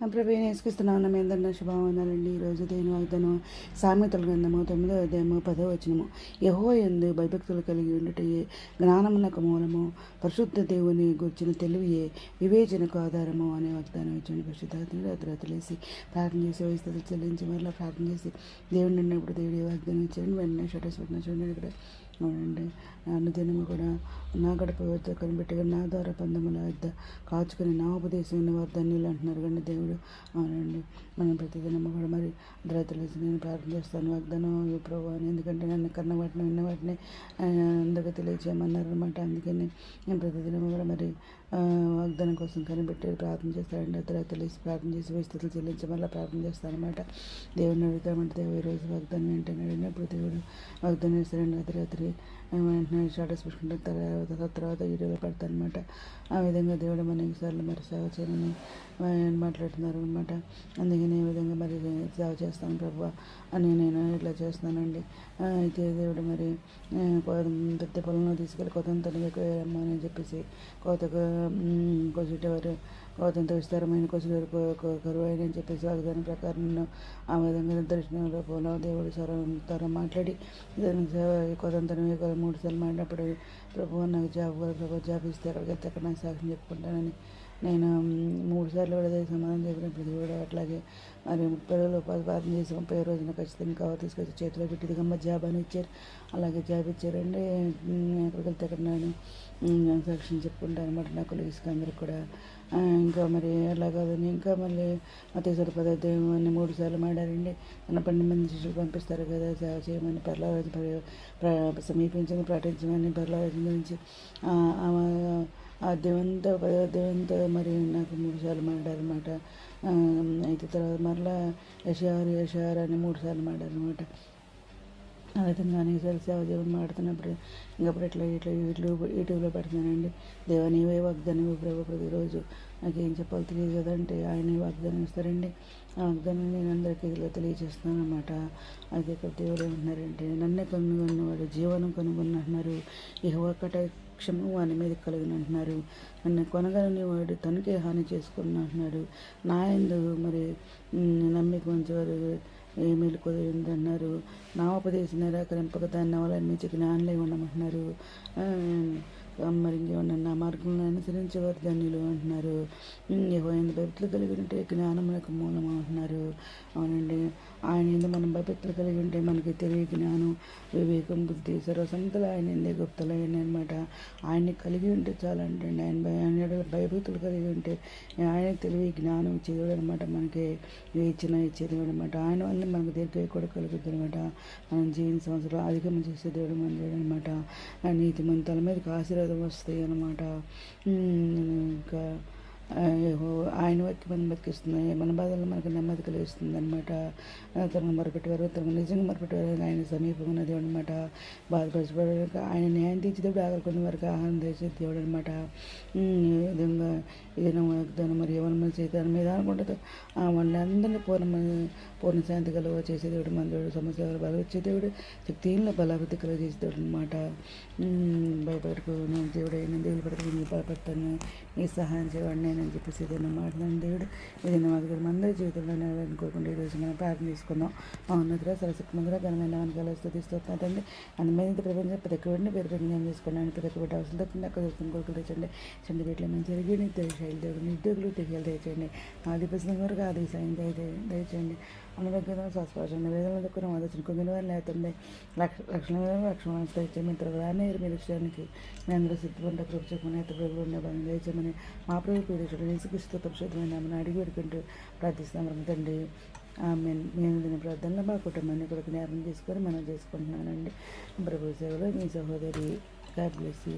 ప్రభు నేసుకిస్తున్నాను మీ అందరిన శుభావందనండి ఈరోజు దేని వాగ్దానం సామెతల గ్రంథము తొమ్మిదో అధ్యాయము పదో వచనము. యహో ఎందు భయభక్తులు కలిగి ఉండటయే జ్ఞానమునకు మూలము. పరిశుద్ధ దేవుని గురించిన తెలివియే వివేచనకు ఆధారము అనే వాగ్దానం ఇచ్చాను. పరిశుద్ధాత్మ రాత్రులేసి ప్రార్థన చేసి వయసు చెల్లించి మరలా ప్రార్థన చేసి దేవుడిని ఉన్నప్పుడు దేవుడి వాగ్దానం ఇచ్చాడు వెంటనే షటర్స్ పెట్టిన చూడండి ఇక్కడ. అవునండి అనుదినము కూడా నా గడప వద్ద కనిపెట్టగా నా ద్వారా పందముల వద్ద కాచుకుని నా ఉపదేశం వారు ధన్యులు అంటున్నారు కానీ దేవుడు అవునండి. మనం ప్రతిదినము కూడా మరి తెలిసి నేను ప్రార్థన చేస్తాను. వాగ్దానం ప్రభు అని. ఎందుకంటే నన్ను కన్న వాటిని విన్న వాటిని అందరికీ తెలియజేయమన్నారు అనమాట అందుకని నేను ప్రతిదినము కూడా మరి వాగ్దానం కోసం కనిపెట్టి ప్రార్థన చేస్తానండి. అతను ప్రార్థన చేసి విస్తృతులు చెల్లించి మళ్ళీ ప్రార్థన చేస్తాను అనమాట దేవుడిని అడుగుతామంటే దేవుడు ఈరోజు వాగ్దానం ఏంటంటే అప్పుడు దేవుడు వాగ్దానం చేస్తాడండి రాత్రి వెంటనే స్టాటస్ పెట్టుకుంటే తర్వాత తర్వాత వీడియోలో పెడతాను అనమాట ఆ విధంగా దేవుడు మనకి సార్లు మరి సేవ చేయమని మాట్లాడుతున్నారు అనమాట అందుకని ఈ విధంగా మరి సేవ చేస్తాను ప్రభు అని నేను ఇట్లా చేస్తానండి అయితే దేవుడు మరి పెద్ద పొలంలో తీసుకెళ్ళి కొత్త ఎక్కువ అని చెప్పేసి కోతకు కొసేటవారు కోతంత విస్తారమైన కొసులు కరువు అని చెప్పేసి వాగ్దానం ప్రకారం ఆ విధంగా దర్శనం రూపంలో దేవుడు తరం మాట్లాడి కొతంతనం మూడు సార్లు మాట్లాడినప్పుడు ప్రభు నాకు జాబ్ ప్రభు జాబ్ ఇస్తారు నాకు సాక్ష్యం చెప్పుకుంటానని నేను మూడు సార్లు కూడా సమాధానం చెప్పినప్పుడు కూడా అట్లాగే మరి ముప్పై రోజులు ప్రార్థన చేసి ముప్పై రోజున ఖచ్చితంగా కవర్ తీసుకొచ్చి చేతిలో పెట్టి దిగమ్మ జాబ్ అని ఇచ్చారు. అలాగే జాబ్ ఇచ్చారండి ఎక్కడికి వెళ్తే అక్కడ నేను సాక్ష్యం చెప్పుకుంటాను అనమాట నా కొలీగ్స్కి అందరికి కూడా. ఇంకా మరి అలా కాదని ఇంకా మళ్ళీ మతేశ్వర పదార్థం మూడు సార్లు మాడారండి తన పన్నెండు మంది శిష్యులు పంపిస్తారు కదా సేవ చేయమని పర్లారాజు సమీపించమని ప్రకటించమని పర్లారాజు గురించి. ఆ దేవంత దేవునితో మరి నాకు మూడు సార్లు మాడారనమాట అయితే తర్వాత మరలా యశారు యశారు అని మూడు సార్లు మాడారనమాట ఆ విధంగా అనేకసార్లు సేవ జీవనం మాడుతున్నప్పుడు ఇంకప్పుడు ఇట్లా ఇట్లా యూట్యూబ్ యూట్యూబ్లో పెడుతున్నానండి. దేవా నీవే వాగ్దానం ప్రభు ప్రతిరోజు. నాకు ఏం చెప్పాలి తెలియదు కదంటే ఆయన వాగ్దానం ఇస్తారండి. ఆ వాగ్దానం నేను అందరికీ ఇదిలో తెలియజేస్తున్నాను అనమాట అది ఇక్కడ దేవుడు ఏమంటున్నారంటే నన్నే కనుగొన్నవాడు జీవనం కనుగొన్నట్టున్నారు. ఇహ ఒకట వాని మీద కలిగిన అంటున్నారు నన్ను కొనగలని వాడు తనకే హాని చేసుకుని అంటున్నాడు నా ఎందు మరి నమ్మిక మంచివారు ఏమేలు కుదిరింది అన్నారు నా ఉపదేశం నిరాకరింపక దాన్ని అవలన్నీ జ్ఞానంలో ఉండమంటున్నారు. మరి ఇంకేమన్నా మార్గంలో అనుసరించేవారు ధన్యులు అంటున్నారు. ఏమైనా భక్తులు కలిగి ఉంటే జ్ఞానములకు మూలం అంటున్నారు. అవునండి. ఆయన ఎందుకు మనం భక్తులు కలిగి ఉంటే మనకి తెలియ జ్ఞానం వివేకం బుద్ధి సర్వసంతలు ఆయన ఎందే గుప్తలయ్యాయి అనమాట ఆయన్ని కలిగి ఉంటే చాలంటే ఆయన ఆయన భయభక్తులు కలిగి ఉంటే ఆయన తెలివి జ్ఞానం ఇచ్చేది అనమాట మనకి వేచిన ఇచ్చేది అనమాట ఆయన వల్ల మనకు దీర్ఘ కూడా కలుగుతుంది అనమాట మనం జీవిత సంవత్సరం అధికం చేసే దేవుడు మన దేవుడు అనమాట నీతి మన తల మీదకి ఆశీర్వాదం వస్తాయి అనమాట ఇంకా ఆయన వ్యక్తి మనం బతికిస్తున్నాయి మన బాధల్లో మనకు నెమ్మది కలిగిస్తుంది అనమాట తనకు మొరపెట్టేవారు తనకు నిజంగా మొరపెట్టేవారు ఆయన సమీపం ఉన్నది అనమాట బాధపరచబడే ఆయన న్యాయం తీర్చేటప్పుడు ఆకలి వరకు ఆహారం తెచ్చే దేవుడు అనమాట విధంగా ఏదైనా వాగ్దానం మరి ఏమన్నా చేతాను మీద అనుకుంటుంది వాళ్ళందరినీ పూర్ణ పూర్ణ శాంతి కలువ చేసే దేవుడు మన దేవుడు సమస్య బల వచ్చే దేవుడు శక్తిలో బలాభివృద్ధి కలుగ చేసే దేవుడు అనమాట భయపడకు నేను దేవుడు అయినా దేవుడు పడుకు నేను భయపడతాను నీ సహాయం చేయవాడిని అని చెప్పేసి ఏదైనా మాట్లాడిన దేవుడు. ఏదైనా మాకు దేవుడు అందరి జీవితంలో అనుకోకుండా ఈరోజు మనం ప్రార్థన చేసుకుందాం. ఉన్నదిగా సరస్వతి ముందుగా ఘనమైన మనకి స్థుతిస్తున్నా తండ్రి. అందమైన ప్రపంచం ప్రతి ఒక్కరిని పేరు ప్రజ్ఞానం చేసుకోండి. ప్రతి ఒక్కటి అవసరం తప్పింది అక్కడ చూసుకుని కొడుకులు తెచ్చండి. చండి వీటిలో మంచి జరిగి దేవుడు నిరుద్యోగులు తెగలు దయచేయండి ఆదిపసం వరకు ఆది సాయం దయ దయచేయండి అనారోగ్యం స్వస్పర్శం వేదన దగ్గర ఆలోచన కొన్ని వారిని లేకుండా లక్ష లక్షణ లక్షణ దయచేయండి మిత్ర ప్రధాన మీరు విషయానికి మీ అందరూ సిద్ధపడ్డ ప్రభు చెప్పమని ప్రభులు ఉండే భాగం దయచేయమని మా ప్రభు పీడించడం యేసుక్రీస్తు పరిశుద్ధమైన అడిగి పెడుకుంటూ ప్రార్థిస్తాం తండ్రి మేము మేము దీని ప్రార్థనలో మా కుటుంబాన్ని కూడా జ్ఞాపకం చేసుకొని మనం చేసుకుంటున్నానండి ప్రభు సేవలో మీ సహోదరి గాడ్ బ్లెస్ యూ